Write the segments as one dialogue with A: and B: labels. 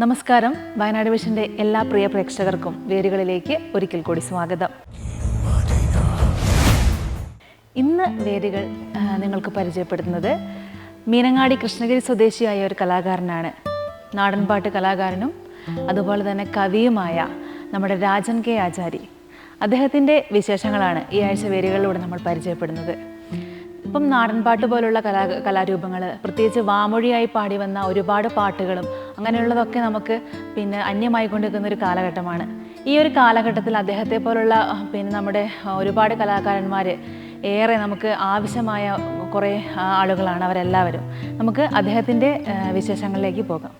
A: നമസ്കാരം. വയനാട് വിഷന്റെ എല്ലാ പ്രിയ പ്രേക്ഷകർക്കും വേരുകളിലേക്ക് ഒരിക്കൽ കൂടി സ്വാഗതം. ഇന്ന് വേരുകൾ നിങ്ങൾക്ക് പരിചയപ്പെടുത്തുന്നത് മീനങ്ങാടി കൃഷ്ണഗിരി സ്വദേശിയായ ഒരു കലാകാരനാണ്. നാടൻപാട്ട് കലാകാരനും അതുപോലെ തന്നെ കവിയുമായ നമ്മുടെ രാജൻ കെ ആചാരി. അദ്ദേഹത്തിന്റെ വിശേഷങ്ങളാണ് ഈ ആഴ്ച വേരുകളിലൂടെ നമ്മൾ പരിചയപ്പെടുന്നത്. ഇപ്പം നാടൻപാട്ട് പോലുള്ള കലാ കലാരൂപങ്ങൾ പ്രത്യേകിച്ച് വാമൊഴിയായി പാടി വന്ന ഒരുപാട് പാട്ടുകളും അങ്ങനെയുള്ളതൊക്കെ നമുക്ക് പിന്നെ അന്യമായി കൊണ്ടിരിക്കുന്ന ഒരു കാലഘട്ടമാണ്. ഈ ഒരു കാലഘട്ടത്തിൽ അദ്ദേഹത്തെ പോലുള്ള പിന്നെ നമ്മുടെ ഒരുപാട് കലാകാരന്മാർ ഏറെ നമുക്ക് ആവശ്യമായ കുറേ ആളുകളാണ് അവരെല്ലാവരും. നമുക്ക് അദ്ദേഹത്തിന്റെ വിശേഷങ്ങളിലേക്ക് പോകാം.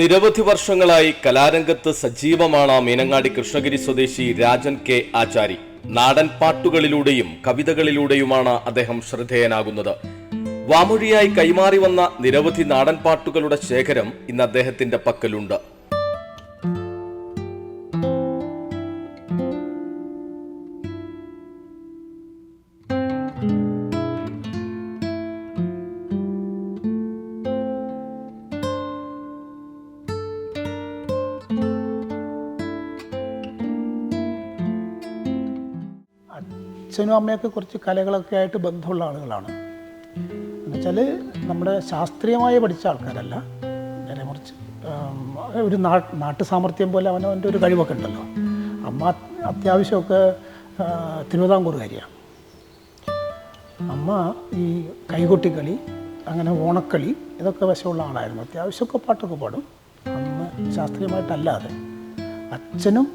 B: നിരവധി വർഷങ്ങളായി കലാരംഗത്ത് സജീവമാണ് മീനങ്ങാടി കൃഷ്ണഗിരി സ്വദേശി രാജൻ കെ ആചാരി. നാടൻ പാട്ടുകളിലൂടെയും കവിതകളിലൂടെയുമാണ് അദ്ദേഹം ശ്രദ്ധേയനാകുന്നത്. വാമൊഴിയായി കൈമാറി വന്ന നിരവധി നാടൻ പാട്ടുകളുടെ ശേഖരം ഇന്ന് അദ്ദേഹത്തിന്റെ പക്കലുണ്ട്.
C: അച്ഛനും അമ്മയൊക്കെ കുറച്ച് കലകളൊക്കെ ആയിട്ട് ബന്ധമുള്ള ആളുകളാണ്. എന്നുവെച്ചാൽ നമ്മുടെ ശാസ്ത്രീയമായി പഠിച്ച ആൾക്കാരല്ല. നേരെ മറിച്ച് ഒരു നാട്ടു സാമർഥ്യം പോലെ അവനവന്റെ ഒരു കഴിവൊക്കെ ഉണ്ടല്ലോ. അമ്മ അത്യാവശ്യമൊക്കെ തിരുവിതാംകൂറുകാരിയാണ്. അമ്മ ഈ കൈകൊട്ടിക്കളി അങ്ങനെ ഓണക്കളി ഇതൊക്കെ വശമുള്ള ആളായിരുന്നു. അത്യാവശ്യമൊക്കെ പാട്ടൊക്കെ പാടും. അന്ന് ശാസ്ത്രീയമായിട്ടല്ലാതെ. അച്ഛനും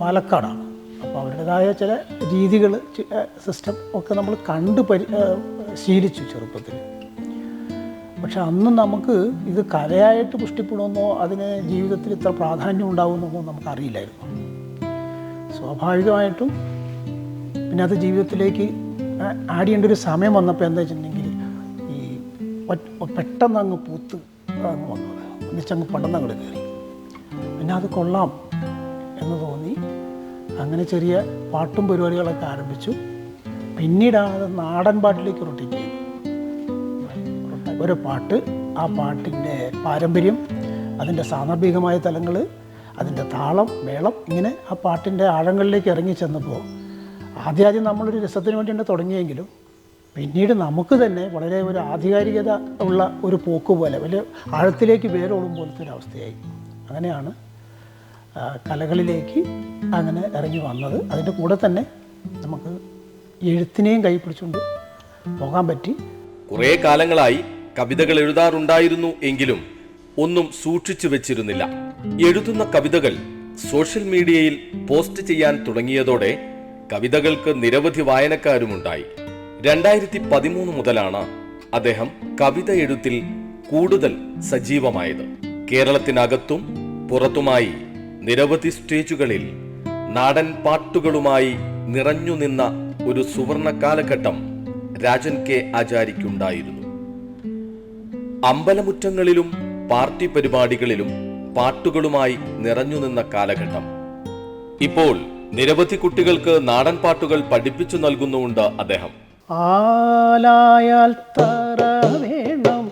C: പാലക്കാടാണ്. അപ്പോൾ അവരുടേതായ ചില രീതികൾ സിസ്റ്റം ഒക്കെ നമ്മൾ കണ്ട് പരി ശീലിച്ചു ചെറുപ്പത്തിൽ. പക്ഷെ അന്ന് നമുക്ക് ഇത് കലയായിട്ട് പുഷ്ടിപ്പെടുമെന്നോ അതിന് ജീവിതത്തിൽ ഇത്ര പ്രാധാന്യം ഉണ്ടാകുമെന്നോ നമുക്കറിയില്ലായിരുന്നു. സ്വാഭാവികമായിട്ടും പിന്നെ അത് ജീവിതത്തിലേക്ക് ആഡ് ചെയ്യേണ്ട ഒരു സമയം വന്നപ്പോൾ എന്താ വെച്ചിട്ടുണ്ടെങ്കിൽ ഈ പെട്ടെന്ന് അങ്ങ് പൂത്ത് അങ്ങ് വന്നത്. ഒന്നിച്ചങ്ങ് പടന്നങ്ങോട്ട് കയറി. പിന്നെ അത് കൊള്ളാം എന്ന് തോന്നി. അങ്ങനെ ചെറിയ പാട്ടും പരിപാടികളൊക്കെ ആരംഭിച്ചു. പിന്നീടാണ് അത് നാടൻ പാട്ടിലേക്ക് റൊട്ടേറ്റ് ഒരു പാട്ട് ആ പാട്ടിന്റെ പാരമ്പര്യം അതിന്റെ സാന്ദർഭികമായ തലങ്ങൾ അതിന്റെ താളം മേളം ഇങ്ങനെ ആ പാട്ടിന്റെ ആഴങ്ങളിലേക്ക് ഇറങ്ങി ചെന്നപ്പോൾ ആദ്യാദ്യം നമ്മളൊരു രസത്തിന് വേണ്ടിയാണ് തുടങ്ങിയെങ്കിലും പിന്നീട് നമുക്ക് തന്നെ വളരെ ഒരു ആധികാരികത ഉള്ള ഒരു പോക്ക് പോലെ വലിയ ആഴത്തിലേക്ക് വേരോളും പോലത്തെ ഒരു അവസ്ഥയായി. അങ്ങനെയാണ് കലകളിലേക്ക് അങ്ങനെ ഇറങ്ങി വന്നത്. അതിന്റെ കൂടെ തന്നെ നമുക്ക് എഴുത്തിനെയും കൈ പിടിച്ചുകൊണ്ട് പോകാൻ പറ്റി.
B: കുറേ കാലങ്ങളായി കവിതകൾ എഴുതാറുണ്ടായിരുന്നു എങ്കിലും ഒന്നും സൂക്ഷിച്ചു വെച്ചിരുന്നില്ല. എഴുതുന്ന കവിതകൾ സോഷ്യൽ മീഡിയയിൽ പോസ്റ്റ് ചെയ്യാൻ തുടങ്ങിയതോടെ കവിതകൾക്ക് നിരവധി വായനക്കാരുമുണ്ടായി. രണ്ടായിരത്തി പതിമൂന്ന് മുതലാണ് അദ്ദേഹം കവിത എഴുത്തിൽ കൂടുതൽ സജീവമായത്. കേരളത്തിനകത്തും പുറത്തുമായി നിരവധി സ്റ്റേജുകളിൽ നാടൻ പാട്ടുകളുമായി നിറഞ്ഞു നിന്ന ഒരു സുവർണ കാലഘട്ടം രാജൻ കെ ആചാരിക്കുണ്ടായിരുന്നു അമ്പലമുറ്റങ്ങളിലും പാർട്ടി പരിപാടികളിലും പാട്ടുകളുമായി നിറഞ്ഞു നിന്ന കാലഘട്ടം. ഇപ്പോൾ നിരവധി കുട്ടികൾക്ക് നാടൻ പാട്ടുകൾ പഠിപ്പിച്ചു നൽകുന്നുമുണ്ട് അദ്ദേഹം.
C: ആലായാൽ തറ വേണം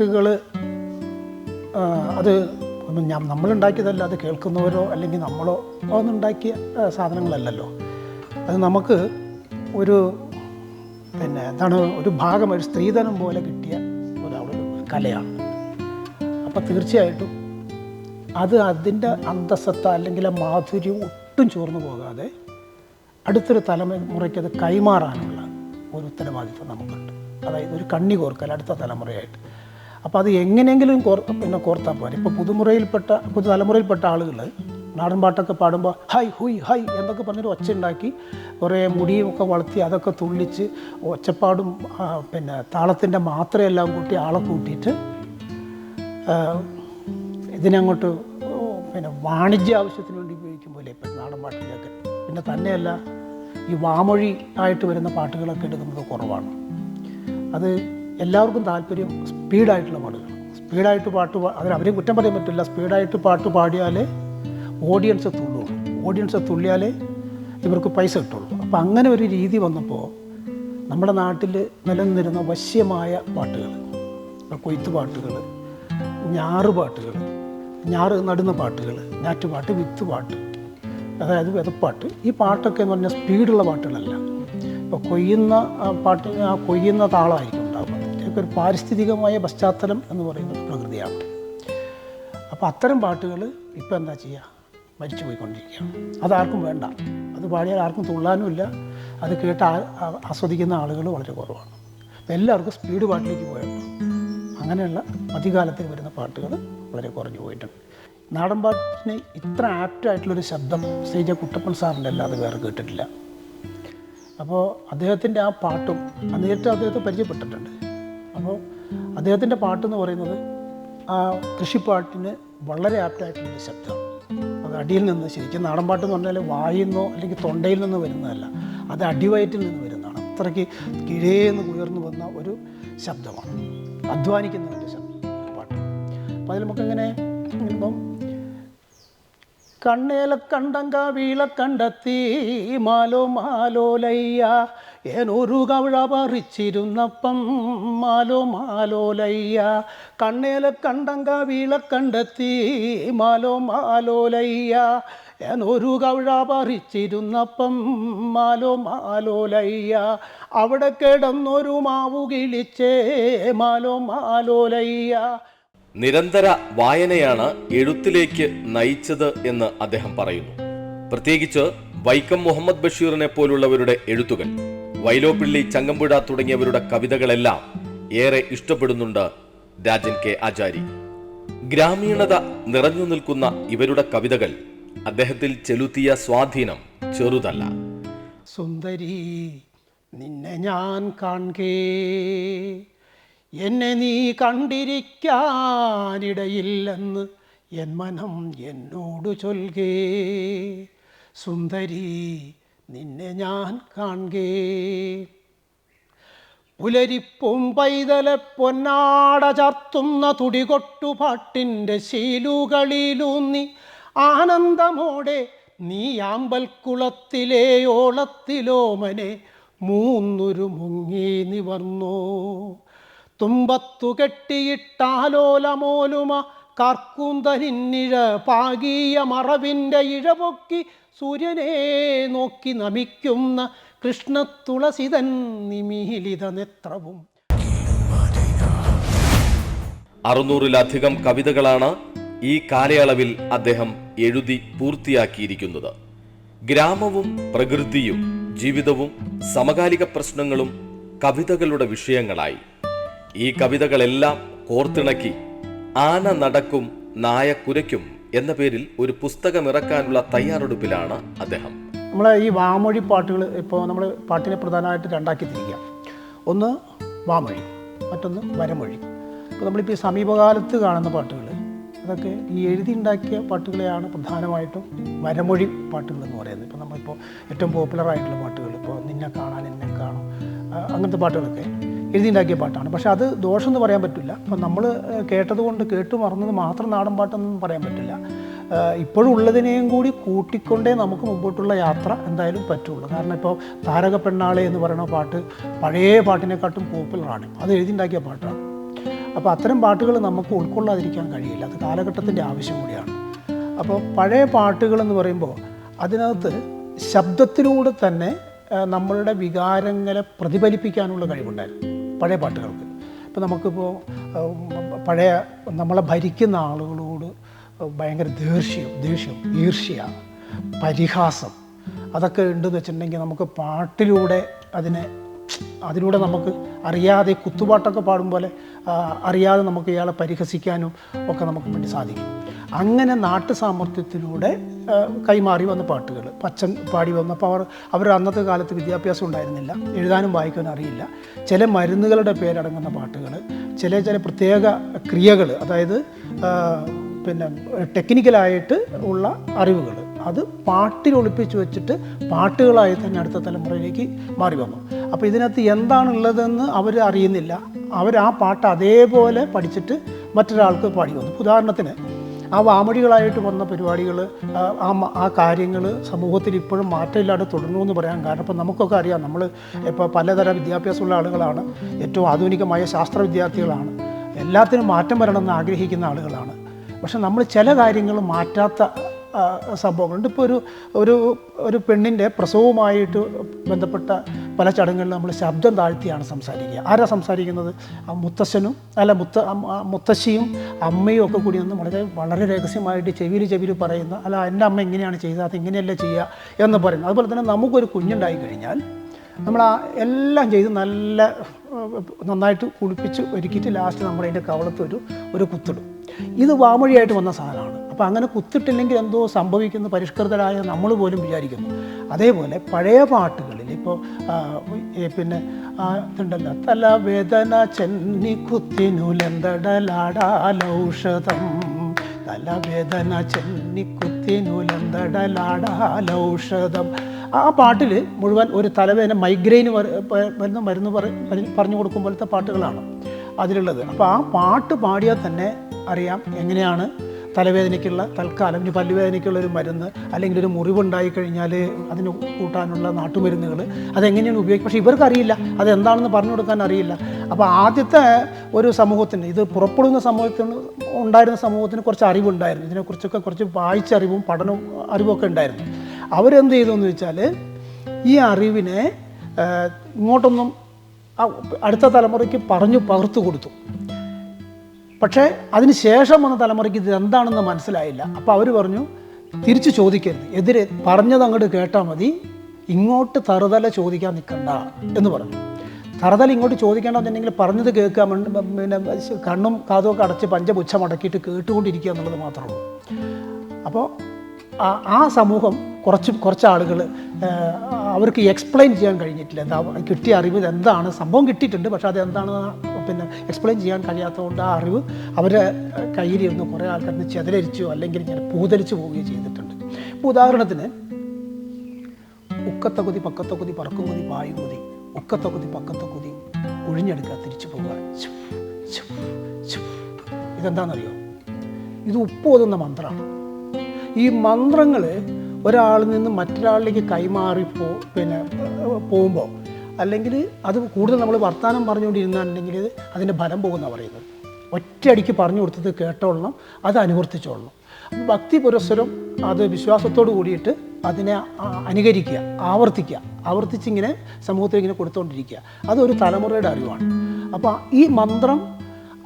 C: പാട്ടുകൾ അത് ഞാൻ നമ്മളുണ്ടാക്കിയതല്ല അത് കേൾക്കുന്നവരോ അല്ലെങ്കിൽ നമ്മളോ ഒന്നുണ്ടാക്കിയ സാധനങ്ങളല്ലല്ലോ. അത് നമുക്ക് ഒരു പിന്നെ എന്താണ് ഒരു ഭാഗം ഒരു സ്ത്രീധനം പോലെ കിട്ടിയ ഒരു ഒരു കലയാണ്. അപ്പം തീർച്ചയായിട്ടും അത് അതിന്റെ അന്തസ്സത്ത അല്ലെങ്കിൽ ആ മാധുര്യം ഒട്ടും ചോർന്നു പോകാതെ അടുത്തൊരു തലമുറയ്ക്ക് അത് കൈമാറാനുള്ള ഒരു ഉത്തരവാദിത്വം നമുക്കുണ്ട്. അതായത് ഒരു കണ്ണി കോർക്കൽ അടുത്ത തലമുറയായിട്ട്. അപ്പോൾ അത് എങ്ങനെയെങ്കിലും കോർ പിന്നെ കോർത്താൽ പോരെ. ഇപ്പോൾ പുതുമുറയിൽപ്പെട്ട പുതുതലമുറയിൽപ്പെട്ട ആളുകൾ നാടൻ പാട്ടൊക്കെ പാടുമ്പോൾ ഹൈ ഹുയ് ഹൈ എന്നൊക്കെ പറഞ്ഞൊരു ഒച്ച ഉണ്ടാക്കി കുറേ മുടിയും ഒക്കെ വളർത്തി അതൊക്കെ തുള്ളിച്ച് ഒച്ചപ്പാടും പിന്നെ താളത്തിന്റെ മാത്രയെല്ലാം കൂട്ടി ആളെ കൂട്ടിയിട്ട് ഇതിനങ്ങോട്ട് പിന്നെ വാണിജ്യ ആവശ്യത്തിന് വേണ്ടി ഉപയോഗിക്കുമ്പോൾ ഇപ്പം നാടൻ പാട്ടിലൊക്കെ പിന്നെ തന്നെയല്ല ഈ വാമൊഴി ആയിട്ട് വരുന്ന പാട്ടുകളൊക്കെ എടുക്കുന്നത് കുറവാണ്. അത് എല്ലാവർക്കും താല്പര്യം സ്പീഡായിട്ടുള്ള പാട്ടുകൾ. സ്പീഡായിട്ട് പാട്ട് അതിന് അവരെയും കുറ്റം പറയാൻ പറ്റില്ല. സ്പീഡായിട്ട് പാട്ട് പാടിയാലേ ഓഡിയൻസ് തുള്ളുള്ളൂ. ഓഡിയൻസ് തുള്ളിയാലേ ഇവർക്ക് പൈസ കിട്ടുള്ളൂ. അപ്പം അങ്ങനെ ഒരു രീതി വന്നപ്പോൾ നമ്മുടെ നാട്ടിൽ നിലനിന്നിരുന്ന വശ്യമായ പാട്ടുകൾ കൊയ്ത്ത് പാട്ടുകൾ ഞാറ് നടുന്ന പാട്ടുകൾ ഞാറ്റുപാട്ട് വിത്ത് പാട്ട് അതായത് വിതപ്പാട്ട് ഈ പാട്ടൊക്കെ എന്ന് പറഞ്ഞാൽ സ്പീഡുള്ള പാട്ടുകളല്ല. ഇപ്പോൾ കൊയ്യുന്ന പാട്ട് ആ കൊയ്യുന്ന താളമായിരിക്കും ഉണ്ടാകുക ഒരു പാരിസ്ഥിതികമായ പശ്ചാത്തലം എന്ന് പറയുന്നത് പ്രകൃതിയാണ്. അപ്പോൾ അത്തരം പാട്ടുകൾ ഇപ്പം എന്താ ചെയ്യുക മരിച്ചു പോയിക്കൊണ്ടിരിക്കുകയാണ് അതാർക്കും വേണ്ട. അത് പാടിയാൽ ആർക്കും തുള്ളാനുമില്ല അത് കേട്ട് ആസ്വദിക്കുന്ന ആളുകൾ വളരെ കുറവാണ്. എല്ലാവർക്കും സ്പീഡ് പാട്ടിലേക്ക് പോയപ്പോൾ അങ്ങനെയുള്ള മധ്യകാലത്തിൽ വരുന്ന പാട്ടുകൾ വളരെ കുറഞ്ഞു പോയിട്ടുണ്ട്. നാടൻ പാട്ടിന് ഇത്ര ആപ്റ്റായിട്ടുള്ളൊരു ശബ്ദം ശ്രീജ കുട്ടപ്പൻ സാറിന്റെ അല്ലാതെ വേറെ കേട്ടിട്ടില്ല. അപ്പോൾ അദ്ദേഹത്തിന്റെ ആ പാട്ടും നേരിട്ട് അദ്ദേഹത്തെ പരിചയപ്പെട്ടിട്ടുണ്ട്. അപ്പോൾ അദ്ദേഹത്തിന്റെ പാട്ടെന്ന് പറയുന്നത് ആ കൃഷിപ്പാട്ടിന് വളരെ ആപ്റ്റായിട്ടുള്ളൊരു ശബ്ദമാണ് അത് അടിയിൽ നിന്ന് ശരിക്കും നാടൻ പാട്ട് എന്ന് പറഞ്ഞാൽ വായിൽ നിന്നോ അല്ലെങ്കിൽ തൊണ്ടയിൽ നിന്ന് വരുന്നതല്ല അത് അടിവയറ്റിൽ നിന്ന് വരുന്നതാണ്. അത്രയ്ക്ക് കിഴേന്ന് ഉയർന്നു വന്ന ഒരു ശബ്ദമാണ് അധ്വാനിക്കുന്നതിന്റെ ശബ്ദം പാട്ട്. അപ്പോൾ അതിൽ നമുക്കിങ്ങനെ ഇപ്പം കണ്ണേല കണ്ടങ്ക വീള കണ്ടെത്തി മാലോ മാലോലയ്യ ഏനൊരു കവിഴ പറിച്ചിരുന്നപ്പം മാലോ മാലോലയ്യ കണ്ണേല കണ്ടങ്ക വീള കണ്ടെത്തി മാലോ മാലോലയ്യ ഏനൊരു കവിഴ പറിച്ചിരുന്നപ്പം മാലോ മാലോലയ്യ അവിടെ കിടന്നൊരു മാവു കിളിച്ചേ മാലോ മാലോലയ്യ
B: നിരന്തര വായനയാണ് എഴുത്തിലേക്ക് നയിച്ചത് എന്ന് അദ്ദേഹം പറയുന്നു. പ്രത്യേകിച്ച് വൈക്കം മുഹമ്മദ് ബഷീറിനെ പോലുള്ളവരുടെ എഴുത്തുകൾ. വൈലോപ്പിള്ളി ചങ്ങമ്പുഴ തുടങ്ങിയവരുടെ കവിതകളെല്ലാം ഏറെ ഇഷ്ടപ്പെടുന്നുണ്ട് രാജൻ കെ ആചാരി. ഗ്രാമീണത നിറഞ്ഞു നിൽക്കുന്ന ഇവരുടെ കവിതകൾ അദ്ദേഹത്തിൽ ചെലുത്തിയ സ്വാധീനം ചെറുതല്ല.
C: സുന്ദരി നിന്നെ ഞാൻ കാണേ എന്നെ നീ കണ്ടിരിക്കാനിടയില്ലെന്ന് എൻ മനം എന്നോട് ചൊൽകേ. സുന്ദരി നിന്നെ ഞാൻ കാണേ പുലരിപ്പും പൈതല പൊന്നാട ചാർത്തുന്ന തുടികൊട്ടുപാട്ടിന്റെ ശീലുകളിലൂന്നി ആനന്ദമോടെ നീ ആമ്പൽക്കുളത്തിലെ ഓളത്തിലോമനെ മൂന്നൊരു മുങ്ങി നിവർന്നോ. തുമ്പത്തു കെട്ടിയിട്ടാലോലമോലുമ കാർക്കൂന്തലിന്നിഴ പാകിയ മറവിന്റെ ഇഴപൊക്കി സൂര്യനെ നോക്കി നമിക്കുന്ന കൃഷ്ണത്തുളസിതൻ നിമിഹിലിത നേത്രവും.
B: അറുന്നൂറിലധികം കവിതകളാണ് ഈ കാലയളവിൽ അദ്ദേഹം എഴുതി പൂർത്തിയാക്കിയിരിക്കുന്നത്. ഗ്രാമവും പ്രകൃതിയും ജീവിതവും സമകാലിക പ്രശ്നങ്ങളും കവിതകളുടെ വിഷയങ്ങളായി. ഈ കവിതകളെല്ലാം കോർത്തിണക്കി ആന നടക്കും നായ കുരയ്ക്കും എന്ന പേരിൽ ഒരു പുസ്തകം ഇറക്കാനുള്ള തയ്യാറെടുപ്പിലാണ് അദ്ദേഹം.
C: നമ്മളെ ഈ വാമൊഴി പാട്ടുകൾ ഇപ്പോൾ നമ്മൾ പാട്ടിനെ പ്രധാനമായിട്ട് രണ്ടാക്കി തിരിക്കാം ഒന്ന് വാമൊഴി മറ്റൊന്ന് വരമൊഴി. ഇപ്പോൾ നമ്മളിപ്പോൾ ഈ സമീപകാലത്ത് കാണുന്ന പാട്ടുകൾ അതൊക്കെ ഈ എഴുതി ഉണ്ടാക്കിയ പാട്ടുകളെയാണ് പ്രധാനമായിട്ടും വരമൊഴി പാട്ടുകൾ എന്ന് പറയുന്നത്. ഇപ്പോൾ നമ്മളിപ്പോൾ ഏറ്റവും പോപ്പുലർ ആയിട്ടുള്ള പാട്ടുകൾ ഇപ്പോൾ നിന്നെ കാണാൻ എന്നെ കാണും അങ്ങനത്തെ പാട്ടുകളൊക്കെ എഴുതിയുണ്ടാക്കിയ പാട്ടാണ്. പക്ഷെ അത് ദോഷം എന്ന് പറയാൻ പറ്റില്ല. അപ്പം നമ്മൾ കേട്ടതുകൊണ്ട് കേട്ടു മറന്നത് മാത്രം നാടൻ പാട്ടെന്നൊന്നും പറയാൻ പറ്റില്ല. ഇപ്പോഴുള്ളതിനെയും കൂടി കൂട്ടിക്കൊണ്ടേ നമുക്ക് മുമ്പോട്ടുള്ള യാത്ര എന്തായാലും പറ്റുള്ളൂ. കാരണം ഇപ്പോൾ താരക പെണ്ണാളെ എന്ന് പറയുന്ന പാട്ട് പഴയ പാട്ടിനെക്കാട്ടും പോപ്പുലറാണ്. അത് എഴുതിയുണ്ടാക്കിയ പാട്ടാണ്. അപ്പോൾ അത്തരം പാട്ടുകൾ നമുക്ക് ഉൾക്കൊള്ളാതിരിക്കാൻ കഴിയില്ല. അത് കാലഘട്ടത്തിന്റെ ആവശ്യം കൂടിയാണ്. അപ്പോൾ പഴയ പാട്ടുകളെന്ന് പറയുമ്പോൾ അതിനകത്ത് ശബ്ദത്തിലൂടെ തന്നെ നമ്മളുടെ വികാരങ്ങളെ പ്രതിഫലിപ്പിക്കാനുള്ള കഴിവുണ്ടായിരുന്നു. പഴയ പാട്ടുകൾക്ക്. ഇപ്പം നമുക്കിപ്പോൾ പഴയ നമ്മളെ ഭരിക്കുന്ന ആളുകളോട് ഭയങ്കര ദേഷ്യം ദേഷ്യം ഈർഷ്യ പരിഹാസം അതൊക്കെ ഉണ്ടെന്ന് വെച്ചിട്ടുണ്ടെങ്കിൽ നമുക്ക് പാട്ടിലൂടെ അതിനെ അതിലൂടെ നമുക്ക് അറിയാതെ കുത്തുപാട്ടൊക്കെ പാടും പോലെ അറിയാതെ നമുക്ക് ഇയാളെ പരിഹസിക്കാനും ഒക്കെ നമുക്ക് വേണ്ടി സാധിക്കും. അങ്ങനെ നാട്ടു സാമർത്ഥ്യത്തിലൂടെ കൈമാറി വന്ന പാട്ടുകൾ. പച്ചൻ പാടി വന്നപ്പോൾ അവർ അവർ അന്നത്തെ കാലത്ത് വിദ്യാഭ്യാസം ഉണ്ടായിരുന്നില്ല. എഴുതാനും വായിക്കാനും അറിയില്ല. ചില മരുന്നുകളുടെ പേരടങ്ങുന്ന പാട്ടുകൾ ചില ചില പ്രത്യേക ക്രിയകൾ അതായത് പിന്നെ ടെക്നിക്കലായിട്ട് ഉള്ള അറിവുകൾ അത് പാട്ടിൽ ഒളിപ്പിച്ച് വെച്ചിട്ട് പാട്ടുകളായി തന്നെ അടുത്ത തലമുറയിലേക്ക് മാറി വന്നു. അപ്പോൾ ഇതിനകത്ത് എന്താണുള്ളതെന്ന് അവർ അറിയുന്നില്ല. അവർ ആ പാട്ട് അതേപോലെ പഠിച്ചിട്ട് മറ്റൊരാൾക്ക് പാടി വന്നു. ഉദാഹരണത്തിന് ആ വാമൊഴികളായിട്ട് വന്ന പരിപാടികൾ ആ ആ കാര്യങ്ങൾ സമൂഹത്തിൽ ഇപ്പോഴും മാറ്റമില്ലാതെ തുടർന്നു എന്ന് പറയാൻ കാരണം ഇപ്പം നമുക്കൊക്കെ അറിയാം. നമ്മൾ ഇപ്പോൾ പലതരം വിദ്യാഭ്യാസമുള്ള ആളുകളാണ്. ഏറ്റവും ആധുനികമായ ശാസ്ത്ര വിദ്യാർത്ഥികളാണ്. എല്ലാത്തിനും മാറ്റം വരണമെന്ന് ആഗ്രഹിക്കുന്ന ആളുകളാണ്. പക്ഷെ നമ്മൾ ചില കാര്യങ്ങൾ മാറ്റാത്ത സംഭവങ്ങളുണ്ട്. ഇപ്പോൾ ഒരു ഒരു ഒരു പെണ്ണിന്റെ പ്രസവവുമായിട്ട് ബന്ധപ്പെട്ട പല ചടങ്ങുകളിൽ നമ്മൾ ശബ്ദം താഴ്ത്തിയാണ് സംസാരിക്കുക. ആരാ സംസാരിക്കുന്നത്? ആ മുത്തശ്ശനും അല്ല മുത്ത മുത്തശ്ശിയും അമ്മയും ഒക്കെ കൂടി നിന്ന് വളരെ വളരെ രഹസ്യമായിട്ട് ചെവിയിൽ ചെവിയിൽ പറയുന്ന അല്ല എന്റെ അമ്മ എങ്ങനെയാണ് ചെയ്തത് അത് ഇങ്ങനെയല്ല ചെയ്യുക എന്ന് പറയുന്നത് അതുപോലെ തന്നെ നമുക്കൊരു കുഞ്ഞുണ്ടായി കഴിഞ്ഞാൽ നമ്മൾ ആ എല്ലാം ചെയ്ത് നല്ല നന്നായിട്ട് കുളിപ്പിച്ച് ഒരുക്കിയിട്ട് ലാസ്റ്റ് നമ്മൾ അതിന്റെ കവളത്ത് ഒരു ഒരു കുത്തിടും. ഇത് വാമൊഴിയായിട്ട് വന്ന സാധനമാണ്. അപ്പോൾ അങ്ങനെ കുത്തിട്ടില്ലെങ്കിൽ എന്തോ സംഭവിക്കുന്ന പരിഷ്കൃതരായ നമ്മൾ പോലും വിചാരിക്കുന്നു. അതേപോലെ പഴയ പാട്ടുകളിൽ ഇപ്പോൾ പിന്നെ ഇതുണ്ടല്ലോ തല വേദന ചെന്നി കുത്തിനുലന്തടലാടാലൗഷധം തലവേദന ചെന്നിക്കുത്തിനുലന്തടലാടാലൗഷധം ആ പാട്ടിൽ മുഴുവൻ ഒരു തലവേദന മൈഗ്രെയിന് വരുന്ന മരുന്ന് പറ- പറ- പറഞ്ഞു കൊടുക്കും പോലത്തെ പാട്ടുകളാണ് അതിലുള്ളത്. അപ്പോൾ ആ പാട്ട് പാടിയാൽ തന്നെ അറിയാം എങ്ങനെയാണ് തലവേദനയ്ക്കുള്ള തൽക്കാലം ഇനി പല്ലുവേദനയ്ക്കുള്ള ഒരു മരുന്ന് അല്ലെങ്കിൽ ഒരു മുറിവുണ്ടായി കഴിഞ്ഞാൽ അതിന് കൂട്ടാനുള്ള നാട്ടുമരുന്നുകൾ അതെങ്ങനെയാണ് ഉപയോഗിക്കുക? പക്ഷേ ഇവർക്കറിയില്ല. അതെന്താണെന്ന് പറഞ്ഞു കൊടുക്കാൻ അറിയില്ല. അപ്പോൾ ആദ്യത്തെ ഒരു സമൂഹത്തിന് ഇത് പുറപ്പെടുന്ന സമൂഹത്തിന് ഉണ്ടായിരുന്ന സമൂഹത്തിന് കുറച്ച് അറിവുണ്ടായിരുന്നു. ഇതിനെക്കുറിച്ചൊക്കെ കുറച്ച് വായിച്ചറിവും പഠനവും അറിവൊക്കെ ഉണ്ടായിരുന്നു. അവരെന്ത് ചെയ്തു എന്ന് വെച്ചാൽ ഈ അറിവിനെ ഇങ്ങോട്ടൊന്നും അടുത്ത തലമുറയ്ക്ക് പറഞ്ഞു പകർത്തു കൊടുത്തു. പക്ഷേ അതിന് ശേഷം വന്ന തലമുറയ്ക്ക് ഇത് എന്താണെന്ന് മനസ്സിലായില്ല. അപ്പോൾ അവർ പറഞ്ഞു തിരിച്ചു ചോദിക്കരുത്. എതിരെ പറഞ്ഞത് അങ്ങോട്ട് കേട്ടാൽ മതി. ഇങ്ങോട്ട് തറുതല ചോദിക്കാൻ നിൽക്കണ്ട എന്ന് പറഞ്ഞു. തറുതല ഇങ്ങോട്ട് ചോദിക്കേണ്ടെന്നുണ്ടെങ്കിൽ പറഞ്ഞത് കേൾക്കുക പിന്നെ കണ്ണും കാതുമൊക്കെ അടച്ച് പഞ്ചപുച്ഛം അടക്കിയിട്ട് കേട്ടുകൊണ്ടിരിക്കുക എന്നുള്ളത് മാത്രമേ ഉള്ളൂ. അപ്പോൾ ആ- സമൂഹം കുറച്ച് കുറച്ച് ആളുകൾ അവർക്ക് എക്സ്പ്ലെയിൻ ചെയ്യാൻ കഴിഞ്ഞിട്ടില്ല. എന്താ കിട്ടിയ അറിവ് എന്താണ് സംഭവം കിട്ടിയിട്ടുണ്ട് പക്ഷേ അത് എന്താണ് പിന്നെ എക്സ്പ്ലെയിൻ ചെയ്യാൻ കഴിയാത്തതുകൊണ്ട് ആ അറിവ് അവരെ കയ്യിലിരുന്ന് കുറേ ആൾക്കാരിന് ചെതലരിച്ചോ അല്ലെങ്കിൽ ഇങ്ങനെ പൂതലിച്ചു പോവുകയോ ചെയ്തിട്ടുണ്ട്. ഇപ്പോൾ ഉദാഹരണത്തിന് ഉക്കത്തകുതി കുതി പക്കത്ത കുതി പറക്കും കുതി പായും കുതി ഉക്കത്തകുതി പക്കത്ത കുതി ഒഴിഞ്ഞെടുക്കുക തിരിച്ചു പോവുക. ഇതെന്താണെന്നറിയോ? ഇത് ഉപ്പ് ഓതുന്ന മന്ത്രമാണ്. ഈ മന്ത്രങ്ങൾ ഒരാളിൽ നിന്ന് മറ്റൊരാളിലേക്ക് കൈമാറി പോ പിന്നെ പോകുമ്പോൾ അല്ലെങ്കിൽ അത് കൂടുതൽ നമ്മൾ വർത്തമാനം പറഞ്ഞുകൊണ്ടിരുന്നുണ്ടെങ്കിൽ അതിന്റെ ഫലം പോകുന്ന പറയുന്നത്. ഒറ്റയടിക്ക് പറഞ്ഞു കൊടുത്തത് കേട്ടോളണം അത് അനുവർത്തിച്ചോളണം. ഭക്തി പുരസ്സരം അത് വിശ്വാസത്തോട് കൂടിയിട്ട് അതിനെ അനുകരിക്കുക ആവർത്തിക്കുക. ആവർത്തിച്ചിങ്ങനെ സമൂഹത്തിൽ ഇങ്ങനെ കൊടുത്തുകൊണ്ടിരിക്കുക അതൊരു തലമുറയുടെ അറിവാണ്. അപ്പോൾ ഈ മന്ത്രം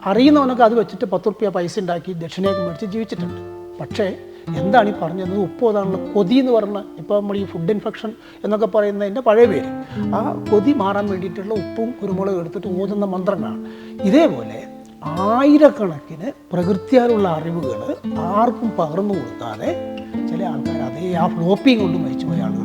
C: അറിയുന്നവനൊക്കെ അത് വെച്ചിട്ട് പത്ത് റുപ്യ പൈസ ഉണ്ടാക്കി ദക്ഷിണയൊക്കെ മേടിച്ച് ജീവിച്ചിട്ടുണ്ട്. പക്ഷേ എന്താണ് ഈ പറഞ്ഞത്? അതാണുള്ള കൊതി എന്ന് പറഞ്ഞ ഇപ്പോൾ നമ്മൾ ഈ ഫുഡ് ഇൻഫെക്ഷൻ എന്നൊക്കെ പറയുന്നതിന്റെ പഴയ പേര്. ആ കൊതി മാറാൻ വേണ്ടിയിട്ടുള്ള ഉപ്പും കുരുമുളകും എടുത്തിട്ട് ഓതുന്ന മന്ത്രങ്ങളാണ്. ഇതേപോലെ ആയിരക്കണക്കിന് പ്രകൃതിയാലുള്ള അറിവുകൾ ആർക്കും പകർന്നു കൊടുക്കാതെ ചില ആൾക്കാർ അതേ ആ ഫ്ലോപ്പിയും കൊണ്ട് മരിച്ചുപോയ ആളുകളുണ്ട്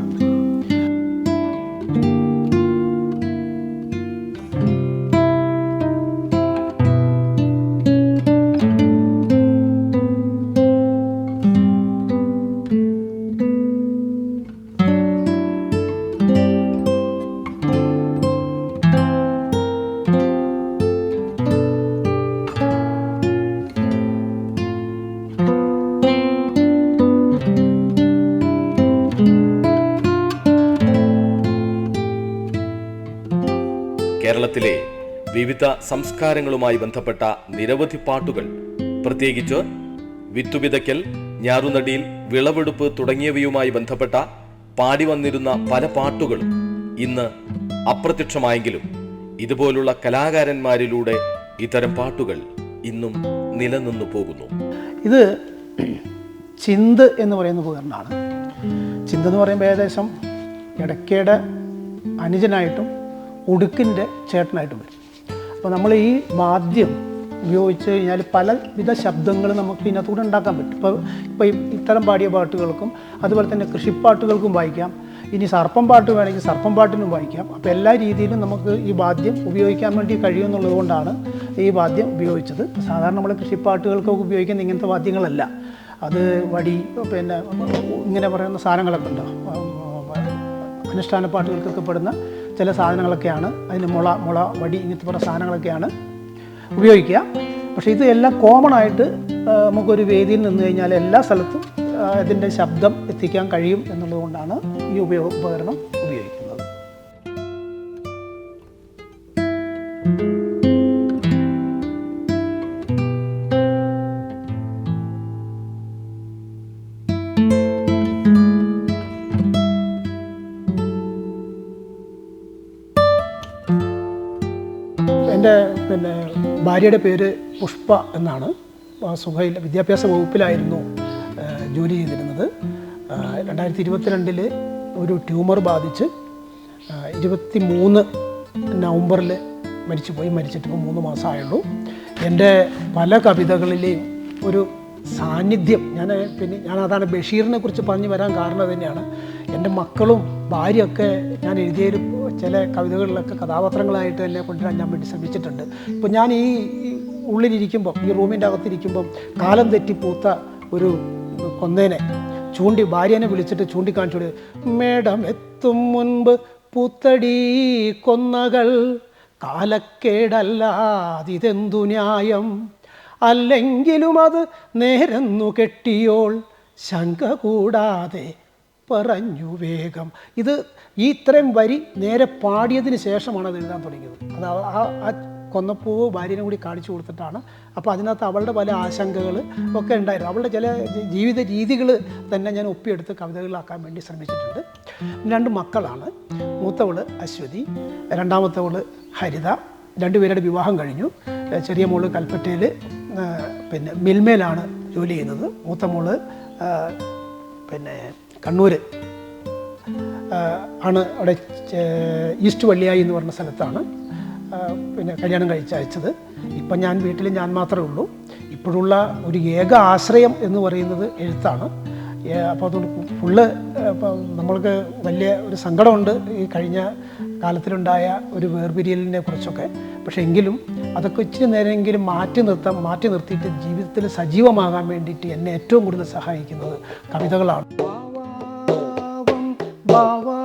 B: വിവിധ സംസ്കാരങ്ങളുമായി ബന്ധപ്പെട്ട നിരവധി പാട്ടുകൾ. പ്രത്യേകിച്ച് വിത്തുവിതയ്ക്കൽ ഞാറുനടിയിൽ വിളവെടുപ്പ് തുടങ്ങിയവയുമായി ബന്ധപ്പെട്ട പാടി വന്നിരുന്ന പല പാട്ടുകളും ഇന്ന് അപ്രത്യക്ഷമായെങ്കിലും ഇതുപോലുള്ള കലാകാരന്മാരിലൂടെ ഇത്തരം പാട്ടുകൾ ഇന്നും നിലനിന്നു പോകുന്നു.
C: ഇത് ചിന്ത് എന്ന് പറയുന്ന ഉപകരണമാണ്. ചിന്ത എന്ന് പറയുമ്പോൾ ഏകദേശം ഇടയ്ക്കയുടെ അനുജനായിട്ടും ഉടുക്കിന്റെ ചേട്ടനായിട്ടും വരും. അപ്പോൾ നമ്മൾ ഈ വാദ്യം ഉപയോഗിച്ച് കഴിഞ്ഞാൽ പലവിധ ശബ്ദങ്ങൾ നമുക്ക് ഇതിനകത്തൂടെ ഉണ്ടാക്കാൻ പറ്റും. ഇപ്പോൾ ഇപ്പോൾ ഇത്തരം പാടിയ പാട്ടുകൾക്കും അതുപോലെ തന്നെ കൃഷിപ്പാട്ടുകൾക്കും വായിക്കാം. ഇനി സർപ്പം പാട്ട് വേണമെങ്കിൽ സർപ്പം പാട്ടിനും വായിക്കാം. അപ്പോൾ എല്ലാ രീതിയിലും നമുക്ക് ഈ വാദ്യം ഉപയോഗിക്കാൻ വേണ്ടി കഴിയുമെന്നുള്ളത് കൊണ്ടാണ് ഈ വാദ്യം ഉപയോഗിച്ചത്. സാധാരണ നമ്മൾ കൃഷിപ്പാട്ടുകൾക്കൊക്കെ ഉപയോഗിക്കുന്ന ഇങ്ങനത്തെ വാദ്യങ്ങളല്ല. അത് വടി പിന്നെ ഇങ്ങനെ പറയുന്ന സാധനങ്ങളൊക്കെ ഉണ്ടോ? അനുഷ്ഠാന പാട്ടുകൾക്കൊക്കെ പെടുന്ന ചില സാധനങ്ങളൊക്കെയാണ്. അതിന് മുള മുള വടി ഇങ്ങനത്തെ കുറേ സാധനങ്ങളൊക്കെയാണ് ഉപയോഗിക്കുക. പക്ഷേ ഇത് എല്ലാം കോമൺ ആയിട്ട് നമുക്കൊരു വേദിയിൽ നിന്ന് കഴിഞ്ഞാൽ എല്ലാ സ്ഥലത്തും ഇതിന്റെ ശബ്ദം എത്തിക്കാൻ കഴിയും എന്നുള്ളതുകൊണ്ടാണ് ഈ ഉപയോഗ ഉപകരണം ഭാര്യയുടെ പേര് പുഷ്പ എന്നാണ്. സുഹൈൽ വിദ്യാഭ്യാസ വകുപ്പിലായിരുന്നു ജോലി ചെയ്തിരുന്നത്. രണ്ടായിരത്തി ഇരുപത്തിരണ്ടിൽ ഒരു ട്യൂമർ ബാധിച്ച് ഇരുപത്തി മൂന്ന് നവംബറിൽ മരിച്ചുപോയി. മരിച്ചിട്ട് ഇപ്പോൾ മൂന്ന് മാസമായുള്ളൂ എന്റെ പല കവിതകളിലെയും ഒരു സാന്നിധ്യം. ഞാൻ പിന്നെ ഞാൻ അതാണ് ബഷീറിനെ കുറിച്ച് പറഞ്ഞു വരാൻ കാരണം തന്നെയാണ്. എന്റെ മക്കളും ഭാര്യയൊക്കെ ഞാൻ എഴുതിയ ചില കവിതകളിലൊക്കെ കഥാപാത്രങ്ങളായിട്ട് തന്നെ കൊണ്ടുവരാൻ ഞാൻ വേണ്ടി ശ്രമിച്ചിട്ടുണ്ട്. ഇപ്പോൾ ഞാൻ ഈ ഉള്ളിലിരിക്കുമ്പോൾ ഉള്ളിലിരിക്കുമ്പം ഈ റൂമിന്റെ അകത്തിരിക്കുമ്പം കാലം തെറ്റി പൂത്ത ഒരു കൊന്നേനെ ചൂണ്ടി ഭാര്യനെ വിളിച്ചിട്ട് ചൂണ്ടിക്കാണിച്ചോട് മേഡം എത്തും മുൻപ് പൂത്തടി കൊന്നകൾ കാലക്കേടല്ലാതിതെന്തു ന്യായം? അല്ലെങ്കിലും അത് നേരന്നു കെട്ടിയോൾ ശങ്ക കൂടാതെ പറഞ്ഞു വേഗം. ഇത് ഈ ഇത്രയും വരി നേരെ പാടിയതിന് ശേഷമാണ് അത് എഴുതാൻ തുടങ്ങിയത്. അത് ആ- ആ കൊന്നപ്പൂവ് ഭാര്യനെ കൂടി കാണിച്ചു കൊടുത്തിട്ടാണ്. അപ്പോൾ അതിനകത്ത് അവളുടെ പല ആശങ്കകൾ ഒക്കെ ഉണ്ടായിരുന്നു. അവളുടെ ചില ജീവിത രീതികൾ തന്നെ ഞാൻ ഒപ്പിയെടുത്ത് കവിതകളിലാക്കാൻ വേണ്ടി ശ്രമിച്ചിട്ടുണ്ട്. രണ്ട് മക്കളാണ്. മൂത്തവൾ അശ്വതി രണ്ടാമത്തവൾ ഹരിത. രണ്ടുപേരുടെ വിവാഹം കഴിഞ്ഞു. ചെറിയ മോൾ കൽപ്പറ്റയിൽ പിന്നെ മിൽമയിലാണ് ജോലി ചെയ്യുന്നത്. മൂത്ത മോൾ പിന്നെ കണ്ണൂർ ആണ് അവിടെ ഈസ്റ്റ് വള്ളിയായി എന്ന് പറഞ്ഞ സ്ഥലത്താണ് പിന്നെ കല്യാണം കഴിച്ച് അയച്ചത്. ഇപ്പം ഞാൻ വീട്ടിൽ ഞാൻ മാത്രമേ ഉള്ളൂ. ഇപ്പോഴുള്ള ഒരു ഏക ആശ്രയം എന്ന് പറയുന്നത് എഴുത്താണ്. അപ്പോൾ അതുകൊണ്ട് ഫുള്ള് നമ്മൾക്ക് വലിയ ഒരു സങ്കടമുണ്ട് ഈ കഴിഞ്ഞ കാലത്തിലുണ്ടായ ഒരു വേർപിരിയലിനെ കുറിച്ചൊക്കെ. പക്ഷേ എങ്കിലും അതൊക്കെ ഇച്ചിരി നേരമെങ്കിലും മാറ്റി നിർത്താൻ മാറ്റി നിർത്തിയിട്ട് ജീവിതത്തിൽ സജീവമാകാൻ വേണ്ടിയിട്ട് എന്നെ ഏറ്റവും കൂടുതൽ സഹായിക്കുന്നത് കവിതകളാണ്. ഭാവാവം,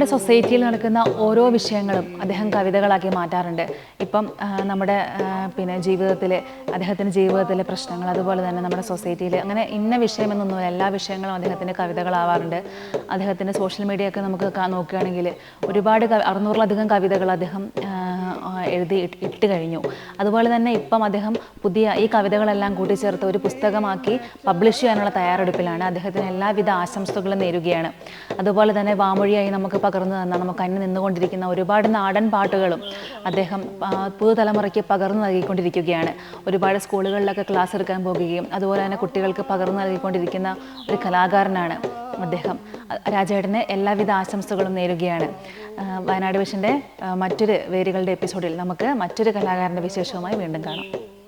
A: നമ്മുടെ സൊസൈറ്റിയിൽ നടക്കുന്ന ഓരോ വിഷയങ്ങളും അദ്ദേഹം കവിതകളാക്കി മാറ്റാറുണ്ട്. ഇപ്പം നമ്മുടെ പിന്നെ ജീവിതത്തിലെ അദ്ദേഹത്തിന്റെ ജീവിതത്തിലെ പ്രശ്നങ്ങൾ അതുപോലെ തന്നെ നമ്മുടെ സൊസൈറ്റിയിൽ അങ്ങനെ ഇന്ന വിഷയമെന്നൊന്നുമില്ല. എല്ലാ വിഷയങ്ങളും അദ്ദേഹത്തിന്റെ കവിതകളാവാറുണ്ട്. അദ്ദേഹത്തിന്റെ സോഷ്യൽ മീഡിയ ഒക്കെ നമുക്ക് നോക്കുകയാണെങ്കിൽ ഒരുപാട് അറുന്നൂറിലധികം കവിതകൾ അദ്ദേഹം എഴുതി ഇട്ട് കഴിഞ്ഞു. അതുപോലെ തന്നെ ഇപ്പം അദ്ദേഹം പുതിയ ഈ കവിതകളെല്ലാം കൂട്ടിച്ചേർത്ത് ഒരു പുസ്തകമാക്കി പബ്ലിഷ് ചെയ്യാനുള്ള തയ്യാറെടുപ്പിലാണ്. അദ്ദേഹത്തിന് എല്ലാവിധ ആശംസകളും നേരുകയാണ്. അതുപോലെ തന്നെ വാമൊഴിയായി നമുക്ക് പകർന്നു തന്ന നമുക്ക് അന്യം നിന്നുകൊണ്ടിരിക്കുന്ന ഒരുപാട് നാടൻ പാട്ടുകളും അദ്ദേഹം പുതുതലമുറയ്ക്ക് പകർന്നു നൽകിക്കൊണ്ടിരിക്കുകയാണ്. ഒരുപാട് സ്കൂളുകളിലൊക്കെ ക്ലാസ് എടുക്കാൻ പോകുകയും അതുപോലെ തന്നെ കുട്ടികൾക്ക് പകർന്നു നൽകിക്കൊണ്ടിരിക്കുന്ന ഒരു കലാകാരനാണ് അദ്ദേഹം രാജേട്ടന് എല്ലാവിധ ആശംസകളും നേരുകയാണ്. വയനാട് വിഷന്റെ മറ്റൊരു വേരുകളുടെ എപ്പിസോഡിൽ നമുക്ക് മറ്റൊരു കലാകാരന്റെ വിശേഷവുമായി വീണ്ടും കാണാം.